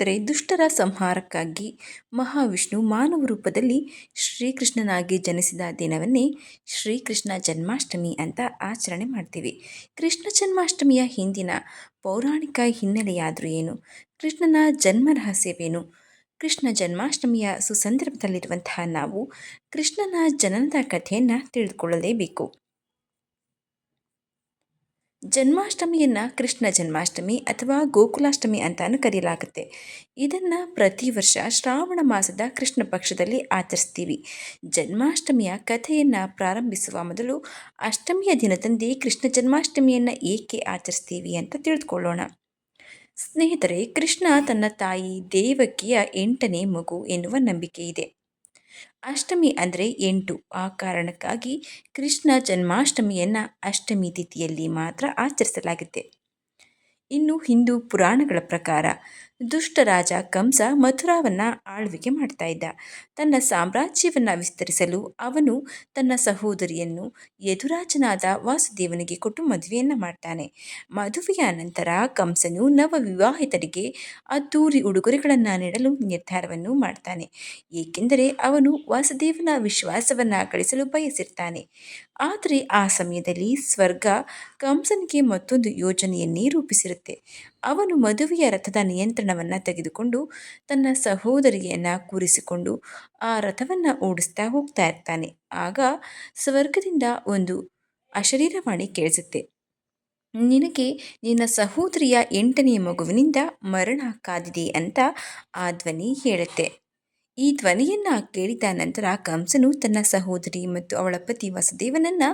ಸ್ನೇಹಿತರೆ, ದುಷ್ಟರ ಸಂಹಾರಕ್ಕಾಗಿ ಮಹಾವಿಷ್ಣು ಮಾನವ ರೂಪದಲ್ಲಿ ಶ್ರೀಕೃಷ್ಣನಾಗಿ ಜನಿಸಿದ ದಿನವನ್ನೇ ಶ್ರೀಕೃಷ್ಣ ಜನ್ಮಾಷ್ಟಮಿ ಅಂತ ಆಚರಣೆ ಮಾಡ್ತೀವಿ. ಕೃಷ್ಣ ಜನ್ಮಾಷ್ಟಮಿಯ ಹಿಂದಿನ ಪೌರಾಣಿಕ ಹಿನ್ನೆಲೆಯಾದರೂ ಏನು? ಕೃಷ್ಣನ ಜನ್ಮ ರಹಸ್ಯವೇನು? ಕೃಷ್ಣ ಜನ್ಮಾಷ್ಟಮಿಯ ಸುಸಂದರ್ಭದಲ್ಲಿರುವಂತಹ ನಾವು ಕೃಷ್ಣನ ಜನನದ ಕಥೆಯನ್ನು ತಿಳಿದುಕೊಳ್ಳಲೇಬೇಕು. ಜನ್ಮಾಷ್ಟಮಿಯನ್ನು ಕೃಷ್ಣ ಜನ್ಮಾಷ್ಟಮಿ ಅಥವಾ ಗೋಕುಲಾಷ್ಟಮಿ ಅಂತಾನು ಕರೆಯಲಾಗುತ್ತೆ. ಇದನ್ನು ಪ್ರತಿ ವರ್ಷ ಶ್ರಾವಣ ಮಾಸದ ಕೃಷ್ಣ ಪಕ್ಷದಲ್ಲಿ ಆಚರಿಸ್ತೀವಿ. ಜನ್ಮಾಷ್ಟಮಿಯ ಕಥೆಯನ್ನು ಪ್ರಾರಂಭಿಸುವ ಮೊದಲು ಅಷ್ಟಮಿಯ ದಿನದಂದೇ ಕೃಷ್ಣ ಜನ್ಮಾಷ್ಟಮಿಯನ್ನು ಏಕೆ ಆಚರಿಸ್ತೀವಿ ಅಂತ ತಿಳಿದುಕೊಳ್ಳೋಣ ಸ್ನೇಹಿತರೆ, ಕೃಷ್ಣ ತನ್ನ ತಾಯಿ ದೇವಕಿಯ ಎಂಟನೇ ಮಗು ಎನ್ನುವ ನಂಬಿಕೆ ಇದೆ. ಅಷ್ಟಮಿ ಅಂದರೆ ಎಂಟು. ಆ ಕಾರಣಕ್ಕಾಗಿ ಕೃಷ್ಣ ಜನ್ಮಾಷ್ಟಮಿಯನ್ನು ಅಷ್ಟಮಿ ತಿಥಿಯಲ್ಲಿ ಮಾತ್ರ ಆಚರಿಸಲಾಗುತ್ತೆ. ಇನ್ನು ಹಿಂದೂ ಪುರಾಣಗಳ ಪ್ರಕಾರ ದುಷ್ಟ ರಾಜ ಕಂಸ ಮಥುರಾವನ್ನು ಆಳ್ವಿಕೆ ಮಾಡ್ತಾ ಇದ್ದ. ತನ್ನ ಸಾಮ್ರಾಜ್ಯವನ್ನು ವಿಸ್ತರಿಸಲು ಅವನು ತನ್ನ ಸಹೋದರಿಯನ್ನು ಯದುರಾಜನಾದ ವಾಸುದೇವನಿಗೆ ಕೊಟ್ಟು ಮದುವೆಯನ್ನು ಮಾಡ್ತಾನೆ. ಮದುವೆಯ ನಂತರ ಕಂಸನು ನವ ವಿವಾಹಿತರಿಗೆ ಅದ್ದೂರಿ ಉಡುಗೊರೆಗಳನ್ನು ನೀಡಲು ನಿರ್ಧಾರವನ್ನು ಮಾಡ್ತಾನೆ. ಏಕೆಂದರೆ ಅವನು ವಾಸುದೇವನ ವಿಶ್ವಾಸವನ್ನು ಗಳಿಸಲು ಬಯಸಿರ್ತಾನೆ. ಆದರೆ ಆ ಸಮಯದಲ್ಲಿ ಸ್ವರ್ಗ ಕಂಸನಿಗೆ ಮತ್ತೊಂದು ಯೋಜನೆಯನ್ನೇ ರೂಪಿಸಿರುತ್ತೆ. ಅವನು ಮದುವೆಯ ರಥದ ನಿಯಂತ್ರಣವನ್ನು ತೆಗೆದುಕೊಂಡು ತನ್ನ ಸಹೋದರಿಯನ್ನು ಕೂರಿಸಿಕೊಂಡು ಆ ರಥವನ್ನು ಓಡಿಸ್ತಾ ಹೋಗ್ತಾ ಇರ್ತಾನೆ. ಆಗ ಸ್ವರ್ಗದಿಂದ ಒಂದು ಅಶರೀರವಾಣಿ ಕೇಳಿಸುತ್ತೆ. ನಿನಗೆ ನಿನ್ನ ಸಹೋದರಿಯ ಎಂಟನೆಯ ಮಗುವಿನಿಂದ ಮರಣ ಕಾದಿದೆ ಅಂತ ಆ ಧ್ವನಿ ಹೇಳುತ್ತೆ. ಈ ಧ್ವನಿಯನ್ನು ಕೇಳಿದ ನಂತರ ಕಂಸನು ತನ್ನ ಸಹೋದರಿ ಮತ್ತು ಅವಳ ಪತಿ ವಸುದೇವನನ್ನು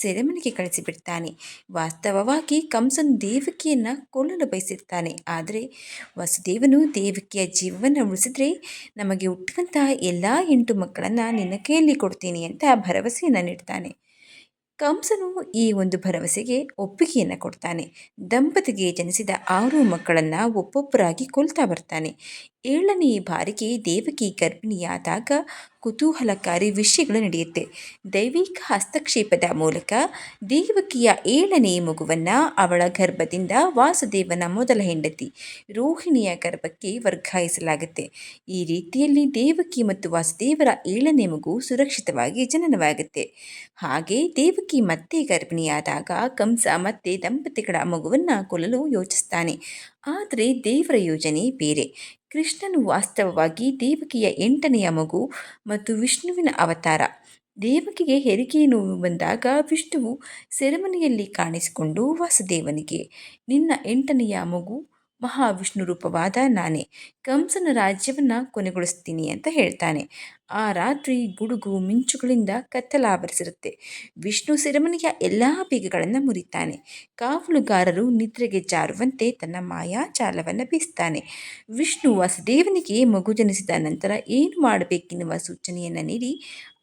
ಸೆರೆಮನೆಗೆ ಕಳಿಸಿಬಿಡ್ತಾನೆ. ವಾಸ್ತವವಾಗಿ ಕಂಸನು ದೇವಕಿಯನ್ನು ಕೊಲ್ಲಲು ಬಯಸಿರ್ತಾನೆ. ಆದರೆ ವಸುದೇವನು ದೇವಕಿಯ ಜೀವವನ್ನು ಉಳಿಸಿದ್ರೆ ನಮಗೆ ಹುಟ್ಟುವಂತಹ ಎಲ್ಲ ಎಂಟು ಮಕ್ಕಳನ್ನು ನಿನ್ನ ಕೈಯಲ್ಲಿ ಕೊಡ್ತೀನಿ ಅಂತ ಭರವಸೆಯನ್ನು ನೀಡ್ತಾನೆ. ಕಂಸನು ಈ ಒಂದು ಭರವಸೆಗೆ ಒಪ್ಪಿಗೆಯನ್ನು ಕೊಡ್ತಾನೆ. ದಂಪತಿಗೆ ಜನಿಸಿದ ಆರು ಮಕ್ಕಳನ್ನು ಒಬ್ಬೊಬ್ಬರಾಗಿ ಕೊಲ್ತಾ ಬರ್ತಾನೆ. ಏಳನೇ ಬಾರಿಗೆ ದೇವಕಿ ಗರ್ಭಿಣಿಯಾದಾಗ ಕುತೂಹಲಕಾರಿ ವಿಷಯಗಳು ನಡೆಯುತ್ತೆ. ದೈವಿಕ ಹಸ್ತಕ್ಷೇಪದ ಮೂಲಕ ದೇವಕಿಯ ಏಳನೇ ಮಗುವನ್ನು ಅವಳ ಗರ್ಭದಿಂದ ವಾಸುದೇವನ ಮೊದಲ ಹೆಂಡತಿ ರೋಹಿಣಿಯ ಗರ್ಭಕ್ಕೆ ವರ್ಗಾಯಿಸಲಾಗುತ್ತೆ. ಈ ರೀತಿಯಲ್ಲಿ ದೇವಕಿ ಮತ್ತು ವಾಸುದೇವರ ಏಳನೇ ಮಗು ಸುರಕ್ಷಿತವಾಗಿ ಜನನವಾಗುತ್ತೆ. ಹಾಗೆ ದೇವಕಿ ಮತ್ತೆ ಗರ್ಭಿಣಿಯಾದಾಗ ಕಂಸ ಮತ್ತೆ ದಂಪತಿಗಳ ಮಗುವನ್ನು ಕೊಲ್ಲಲು ಯೋಚಿಸ್ತಾನೆ. ಆದರೆ ದೇವರ ಯೋಜನೆ ಬೇರೆ. ಕೃಷ್ಣನು ವಾಸ್ತವವಾಗಿ ದೇವಕಿಯ ಎಂಟನೆಯ ಮಗು ಮತ್ತು ವಿಷ್ಣುವಿನ ಅವತಾರ. ದೇವಕಿಗೆ ಹೆರಿಗೆ ನೋವು ಬಂದಾಗ ವಿಷ್ಣುವು ಸೆರೆಮನೆಯಲ್ಲಿ ಕಾಣಿಸಿಕೊಂಡು ವಾಸುದೇವನಿಗೆ, ನಿನ್ನ ಎಂಟನೆಯ ಮಗು ಮಹಾವಿಷ್ಣು ರೂಪವಾದ ನಾನೇ. ಕಂಸನ ರಾಜ್ಯವನ್ನು ಕೊನೆಗೊಳಿಸ್ತೀನಿ ಅಂತ ಹೇಳ್ತಾನೆ. ಆ ರಾತ್ರಿ ಗುಡುಗು ಮಿಂಚುಗಳಿಂದ ಕತ್ತಲಾವರಿಸಿರುತ್ತೆ. ವಿಷ್ಣು ಸೆರೆಮನೆಯ ಎಲ್ಲ ಬೀಗಗಳನ್ನು ಮುರಿತಾನೆ. ಕಾವಲುಗಾರರು ನಿದ್ರೆಗೆ ಜಾರುವಂತೆ ತನ್ನ ಮಾಯಾಜಾಲವನ್ನು ಬೀಸ್ತಾನೆ. ವಿಷ್ಣು ವಸುದೇವನಿಗೆ ಮಗು ಜನಿಸಿದ ನಂತರ ಏನು ಮಾಡಬೇಕೆನ್ನುವ ಸೂಚನೆಯನ್ನು ನೀಡಿ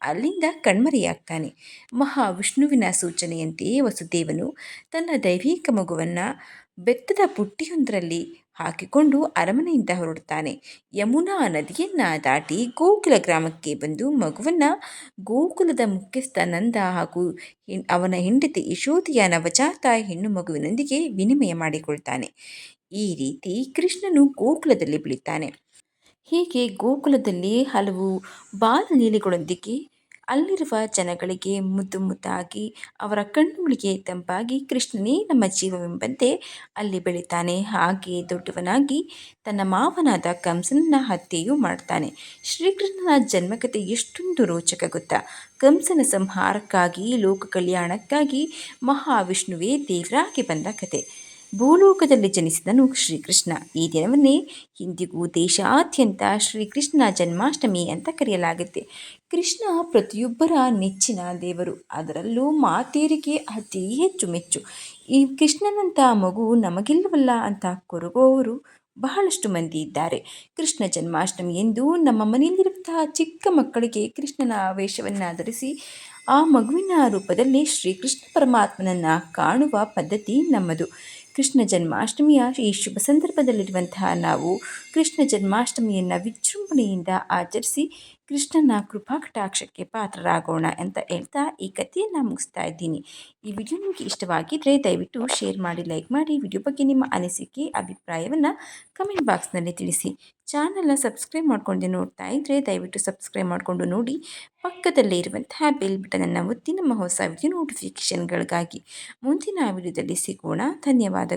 ಅಲ್ಲಿಂದ ಕಣ್ಮರೆಯಾಗ್ತಾನೆ. ಮಹಾವಿಷ್ಣುವಿನ ಸೂಚನೆಯಂತೆಯೇ ವಸುದೇವನು ತನ್ನ ದೈವಿಕ ಮಗುವನ್ನು ಬೆತ್ತದ ಬುಟ್ಟಿಯೊಂದರಲ್ಲಿ ಹಾಕಿಕೊಂಡು ಅರಮನೆಯಿಂದ ಹೊರಡುತ್ತಾನೆ. ಯಮುನಾ ನದಿಯನ್ನು ದಾಟಿ ಗೋಕುಲ ಗ್ರಾಮಕ್ಕೆ ಬಂದು ಮಗುವನ್ನು ಗೋಕುಲದ ಮುಖ್ಯಸ್ಥ ನಂದ ಹಾಗೂ ಅವನ ಹೆಂಡತಿ ಯಶೋಧಿಯ ನವಜಾತ ಹೆಣ್ಣು ಮಗುವಿನೊಂದಿಗೆ ವಿನಿಮಯ ಮಾಡಿಕೊಳ್ತಾನೆ. ಈ ರೀತಿ ಕೃಷ್ಣನು ಗೋಕುಲದಲ್ಲಿ ಬೆಳೀತಾನೆ. ಹೀಗೆ ಗೋಕುಲದಲ್ಲಿ ಹಲವು ಬಾಲಲೀಲೆಗಳೊಂದಿಗೆ ಅಲ್ಲಿರುವ ಜನಗಳಿಗೆ ಮುದ್ದು ಮುದ್ದಾಗಿ, ಅವರ ಕಣ್ಣುಗಳಿಗೆ ತಂಪಾಗಿ ಕೃಷ್ಣನೇ ನಮ್ಮ ಜೀವವೆಂಬಂತೆ ಅಲ್ಲಿ ಬೆಳೀತಾನೆ. ಹಾಗೆ ದೊಡ್ಡವನಾಗಿ ತನ್ನ ಮಾವನಾದ ಕಂಸನನ್ನ ಹತ್ಯೆಯೂ ಮಾಡ್ತಾನೆ. ಶ್ರೀಕೃಷ್ಣನ ಜನ್ಮಕಥೆ ಎಷ್ಟೊಂದು ರೋಚಕ ಗೊತ್ತಾ. ಕಂಸನ ಸಂಹಾರಕ್ಕಾಗಿ, ಲೋಕ ಕಲ್ಯಾಣಕ್ಕಾಗಿ ಮಹಾವಿಷ್ಣುವೇ ದೇವರಾಗಿ ಬಂದ ಕತೆ ಭೂಲೋಕದಲ್ಲಿ ಜನಿಸಿದನು ಶ್ರೀಕೃಷ್ಣ. ಈ ದಿನವನ್ನೇ ಇಂದಿಗೂ ದೇಶಾದ್ಯಂತ ಶ್ರೀಕೃಷ್ಣ ಜನ್ಮಾಷ್ಟಮಿ ಅಂತ ಕರೆಯಲಾಗುತ್ತೆ. ಕೃಷ್ಣ ಪ್ರತಿಯೊಬ್ಬರ ನೆಚ್ಚಿನ ದೇವರು. ಅದರಲ್ಲೂ ಮಾತೇರಿಗೆ ಅತಿ ಹೆಚ್ಚು ಮೆಚ್ಚು. ಈ ಕೃಷ್ಣನಂಥ ಮಗು ನಮಗಿಲ್ಲವಲ್ಲ ಅಂತ ಕೊರಗುವವರು ಬಹಳಷ್ಟು ಮಂದಿ ಇದ್ದಾರೆ. ಕೃಷ್ಣ ಜನ್ಮಾಷ್ಟಮಿ ಎಂದು ನಮ್ಮ ಮನೆಯಲ್ಲಿರುವಂತಹ ಚಿಕ್ಕ ಮಕ್ಕಳಿಗೆ ಕೃಷ್ಣನ ವೇಷವನ್ನು ಧರಿಸಿ ಆ ಮಗುವಿನ ರೂಪದಲ್ಲಿ ಶ್ರೀಕೃಷ್ಣ ಪರಮಾತ್ಮನನ್ನು ಕಾಣುವ ಪದ್ಧತಿ ನಮ್ಮದು. ಕೃಷ್ಣ ಜನ್ಮಾಷ್ಟಮಿಯ ಈ ಶುಭ ಸಂದರ್ಭದಲ್ಲಿರುವಂತಹ ನಾವು ಕೃಷ್ಣ ಜನ್ಮಾಷ್ಟಮಿಯನ್ನು ವಿಜೃಂಭಣೆಯಿಂದ ಆಚರಿಸಿ ಕೃಷ್ಣನ ಕೃಪಾ ಕಟಾಕ್ಷಕ್ಕೆ ಪಾತ್ರರಾಗೋಣ ಅಂತ ಹೇಳ್ತಾ ಈ ಕಥೆಯನ್ನು ಮುಗಿಸ್ತಾ ಇದ್ದೀನಿ. ಈ ವಿಡಿಯೋ ನಿಮಗೆ ಇಷ್ಟವಾಗಿದ್ದರೆ ದಯವಿಟ್ಟು ಶೇರ್ ಮಾಡಿ, ಲೈಕ್ ಮಾಡಿ. ವಿಡಿಯೋ ಬಗ್ಗೆ ನಿಮ್ಮ ಅನಿಸಿಕೆ, ಅಭಿಪ್ರಾಯವನ್ನು ಕಮೆಂಟ್ ಬಾಕ್ಸ್ನಲ್ಲಿ ತಿಳಿಸಿ. ಚಾನಲ್ನ ಸಬ್ಸ್ಕ್ರೈಬ್ ಮಾಡ್ಕೊಂಡು ನೋಡ್ತಾ ಇದ್ದರೆ ದಯವಿಟ್ಟು ಸಬ್ಸ್ಕ್ರೈಬ್ ಮಾಡಿಕೊಂಡು ನೋಡಿ. ಪಕ್ಕದಲ್ಲೇ ಇರುವಂತಹ ಬೆಲ್ ಬಟನನ್ನು ಒತ್ತಿ ನಮ್ಮ ಹೊಸ ವಿಡಿಯೋ ನೋಟಿಫಿಕೇಷನ್ಗಳಿಗಾಗಿ ಮುಂದಿನ ವಿಡಿಯೋದಲ್ಲಿ ಸಿಗೋಣ. ಧನ್ಯವಾದ